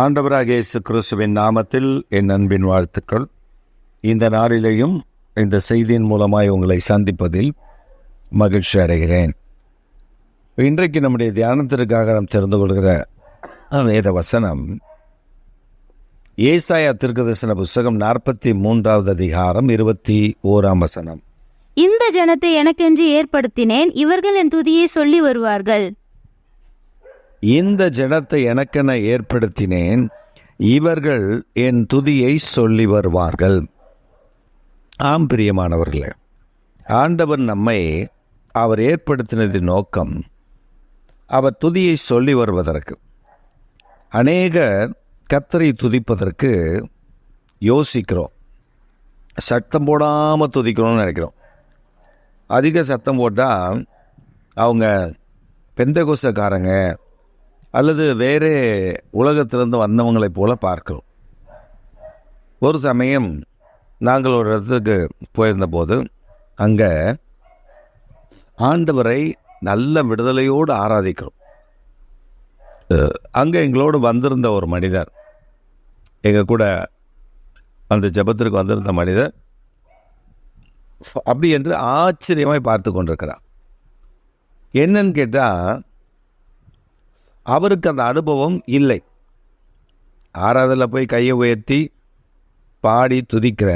ஆண்டவராக இயேசு கிறிஸ்துவின் நாமத்தில் என் அன்பின் வாழ்த்துக்கள். இந்த நாளிலேயும் இந்த செய்தியின் மூலமாய் உங்களை சந்திப்பதில் மகிழ்ச்சி அடைகிறேன். இன்றைக்கு நம்முடைய தியானத்திற்காக நாம் தெரிந்து கொள்கிற வேத வசனம் ஏசாயா திருக்கதர்சன புஸ்தகம் நாற்பத்தி மூன்றாவது அதிகாரம் இருபத்தி ஓராம் வசனம். இந்த ஜனத்தை எனக்கென்று ஏற்படுத்தினேன் இவர்கள் என் துதியை சொல்லி வருவார்கள். இந்த ஜனத்தை எனக்கென ஏற்படுத்தினேன் இவர்கள் என் துதியை சொல்லி வருவார்கள். ஆம் பிரியமானவர்களே ஆண்டவர் நம்மை அவர் ஏற்படுத்தினதின் நோக்கம் அவர் துதியை சொல்லி வருவதற்கு. அநேகர் கத்தரை துதிப்பதற்கு யோசிக்கிறோம். சத்தம் போடாமல் துதிக்கணும்னு நினைக்கிறோம். அதிக சத்தம் போட்டால் அவங்க பெந்தகோசக்காரங்க அல்லது வேறு உலகத்திலிருந்து வந்தவங்களைப் போல பார்க்கிறோம். ஒரு சமயம் நாங்கள் ஒரு இடத்துக்கு போயிருந்தபோது அங்கே ஆண்டவரை நல்ல விடுதலையோடு ஆராதிக்கிறோம். அங்கே எங்களோடு வந்திருந்த ஒரு மனிதர் எங்கள் கூட அந்த ஜெபத்திற்கு வந்திருந்த மனிதர் அப்படி என்று ஆச்சரியமாய் பார்த்து கொண்டிருக்கிறார். என்னன்னு கேட்டால் அவருக்கு அந்த அனுபவம் இல்லை. ஆறாவதில் போய் கையை உயர்த்தி பாடி துதிக்கிற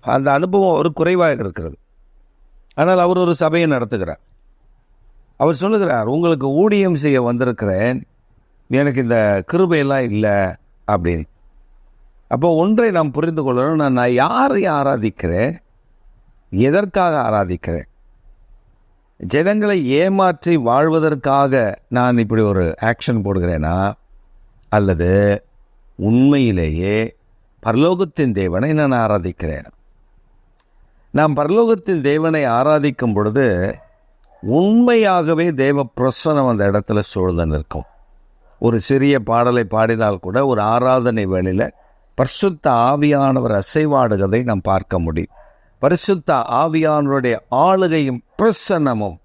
அந்த அனுபவம் ஒரு குறைவாக இருக்கிறது. ஆனால் அவர் ஒரு சபையை நடத்துகிறார். அவர் சொல்லுகிறார் உங்களுக்கு ஊழியம் செய்ய வந்திருக்கிறேன். எனக்கு இந்த கிருபையெல்லாம் இல்லை அப்படின்னு. அப்போ ஒன்றை நாம் புரிந்து கொள்ளணும் நான் நான் யாரை ஆராதிக்கிறேன்? எதற்காக ஆராதிக்கிறேன்? ஜனங்களை ஏமாற்றி வாழ்வதற்காக நான் இப்படி ஒரு ஆக்ஷன் போடுகிறேனா? அல்லது உண்மையிலேயே பரலோகத்தின் தேவனை நான் ஆராதிக்கிறேன்? நாம் பரலோகத்தின் தேவனை ஆராதிக்கும் பொழுது உண்மையாகவே தேவ பிரசனம் அந்த இடத்துல சூழ்ந்து நிற்கும். ஒரு சிறிய பாடலை பாடினால் கூட ஒரு ஆராதனை வேளையில் பரிசுத்த ஆவியானவர் அசைவாடுகதை நாம் பார்க்க முடியும். பரிசுத்த ஆவியானவருடைய ஆளுகையும் பிரசன்னமும்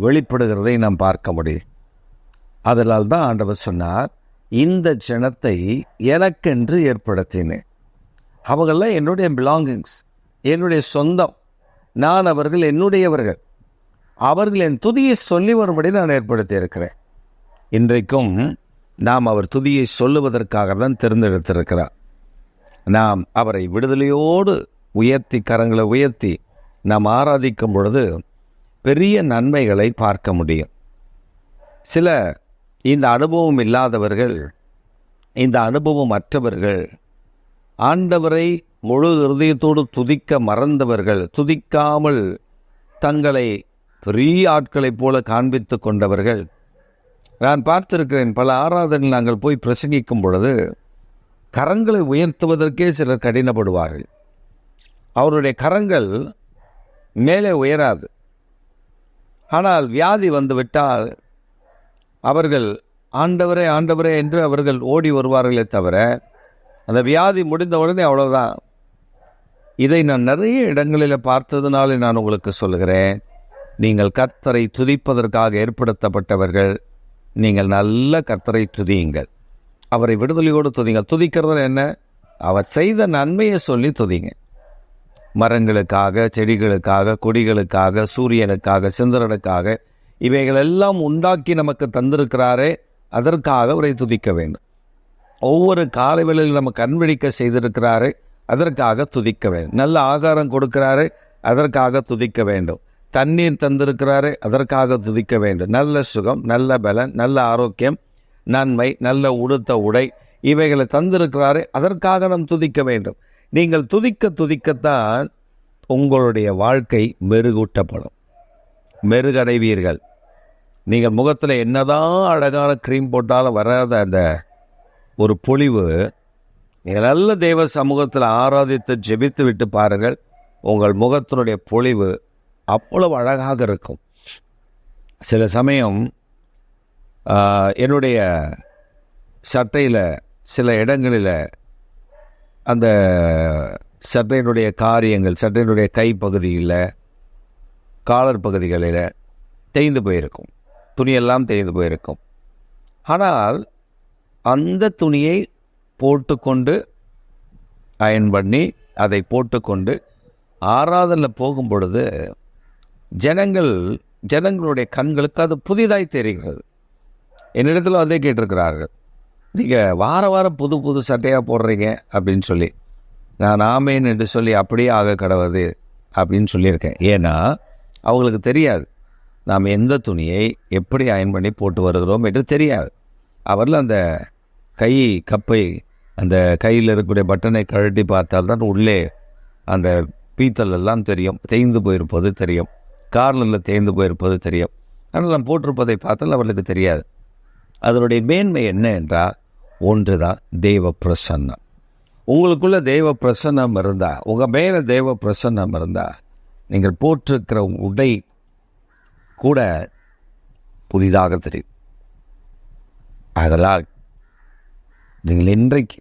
வெளிப்படுகிறதை நாம் பார்க்க முடியும். அதனால் தான் ஆண்டவர் சொன்னார் இந்த ஜனத்தை எனக்கென்று ஏற்படுத்தினேன். அவங்களாம் என்னுடைய பிலாங்கிங்ஸ் என்னுடைய சொந்தம். நான் அவர்கள் என்னுடையவர்கள். அவர்கள் என் துதியை சொல்லி வரும்படி நான் ஏற்படுத்தி இருக்கிறேன் இன்றைக்கும் நாம் அவர் துதியை சொல்லுவதற்காக தான் தேர்ந்தெடுத்திருக்கிறார். நாம் அவரை விடுதலையோடு உயர்த்தி கரங்களை உயர்த்தி நாம் ஆராதிக்கும் பொழுது பெரிய நன்மைகளை பார்க்க முடியும். சில இந்த அனுபவம் இல்லாதவர்கள் இந்த அனுபவம் அற்றவர்கள் ஆண்டவரை முழு இருதயத்தோடு துதிக்க மறந்தவர்கள் துதிக்காமல் தங்களை பெரிய ஆட்களைப் போல காண்பித்து கொண்டவர்கள். நான் பார்த்திருக்கிறேன் பல ஆராதனை நாங்கள் போய் பிரசங்கிக்கும் பொழுது கரங்களை உயர்த்துவதற்கே சிலர் கடினப்படுவார்கள். அவருடைய கரங்கள் மேலே உயராது. ஆனால் வியாதி வந்து விட்டால் அவர்கள் ஆண்டவரே ஆண்டவரே என்று அவர்கள் ஓடி வருவார்களே தவிர அந்த வியாதி முடிந்த உடனே அவ்வளோதான் இதை நான் நிறைய இடங்களில் பார்த்ததுனால நான் உங்களுக்கு சொல்கிறேன் நீங்கள் கர்த்தரை துதிப்பதற்காக ஏற்படுத்தப்பட்டவர்கள் நீங்கள் நல்ல கர்த்தரை துதியுங்கள். அவரை விடுதலையோடு துதிங்க துதிக்கிறது என்ன? அவர் செய்த நன்மையை சொல்லி துதிங்க மரங்களுக்காக செடிகளுக்காக கொடிகளுக்காக சூரியனுக்காக சிந்தரனுக்காக இவைகளெல்லாம் உண்டாக்கி நமக்கு தந்திருக்கிறாரே அதற்காக அவரை துதிக்க வேண்டும். ஒவ்வொரு காலை நம்ம நமக்கு கண்விழிக்க செய்திருக்கிறாரே அதற்காக துதிக்க வேண்டும். நல்ல ஆகாரம் கொடுக்கிறாரு அதற்காக துதிக்க வேண்டும். தண்ணீர் தந்திருக்கிறாரு அதற்காக துதிக்க வேண்டும். நல்ல சுகம் நல்ல பலன் நல்ல ஆரோக்கியம் நன்மை நல்ல உடுத்த உடை இவைகளை தந்திருக்கிறாரு அதற்காக நாம் துதிக்க வேண்டும். நீங்கள் துதிக்க துதிக்கத்தான் உங்களுடைய வாழ்க்கை மெருகூட்டப்படும். மெருகடைவீர்கள். நீங்கள் முகத்தில் என்னதான் அழகான க்ரீம் போட்டாலும் வராத அந்த ஒரு பொலிவு நீங்கள் நல்ல தெய்வ சமூகத்தில் ஆராதித்து ஜெபித்து விட்டு பாருங்கள் உங்கள் முகத்தினுடைய பொலிவு அவ்வளவு அழகாக இருக்கும். சில சமயம் என்னுடைய சட்டையில் சில இடங்களில் அந்த சட்டையினுடைய காரியங்கள் சட்டையினுடைய கைப்பகுதியில் காலர் பகுதிகளில் தேய்ந்து போயிருக்கும். துணியெல்லாம் தேய்ந்து போயிருக்கும். ஆனால் அந்த துணியை போட்டுக்கொண்டு அயன் பண்ணி அதை போட்டுக்கொண்டு ஆராதனில் போகும் பொழுது ஜனங்கள் ஜனங்களுடைய கண்களுக்கு அது புதிதாய் தெரிகிறது. என்னிடத்தில் அதே கேட்டிருக்கிறார்கள். நீங்கள் வார வாரம் புது புது சட்டையாக போடுறீங்க அப்படின்னு சொல்லி நான் ஆமேன் என்று சொல்லி அப்படியே ஆக கடவுது அப்படின்னு சொல்லியிருக்கேன். ஏன்னா அவங்களுக்கு தெரியாது. நாம் எந்த துணியை எப்படி அயன் பண்ணி போட்டு வருகிறோம் என்று தெரியாது. அவரில் அந்த கை கப்பை அந்த கையில் இருக்கக்கூடிய பட்டனை கழட்டி பார்த்தால்தான் உள்ளே அந்த பீத்தல் எல்லாம் தெரியும். தேய்ந்து போயிருப்பது தெரியும். கார்னில் தேய்ந்து போயிருப்பது தெரியும். ஆனால் நாம் போட்டிருப்பதை பார்த்தால் அவர்களுக்கு தெரியாது. அதனுடைய மேன்மை என்ன என்றால் ஒன்று தான் தெய்வ பிரசன்னம் உங்களுக்குள்ள தெய்வ பிரசன்னம் இருந்தால் உங்கள் மேலே தெய்வ பிரசன்னம் இருந்தால் நீங்கள் போட்டிருக்கிற உடை கூட புதிதாக தெரியும். அதனால் நீங்கள் இன்றைக்கு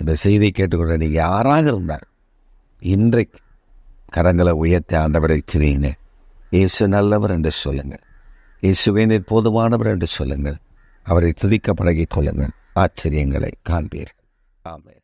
இந்த செய்தியை கேட்டுக்கொண்ட நீங்கள் யாராக இருந்தார் இன்றைக்கு கரங்களை உயர்த்தி ஆண்டவர் இருக்கிறீங்க இயேசு நல்லவர் என்று சொல்லுங்கள். இயேசுவே போதுமானவர் என்று சொல்லுங்கள். அவரை துதிக்க பழகிக் கொள்ளுங்கள். ஆச்சரியங்களை காண்பீர்கள் ஆமே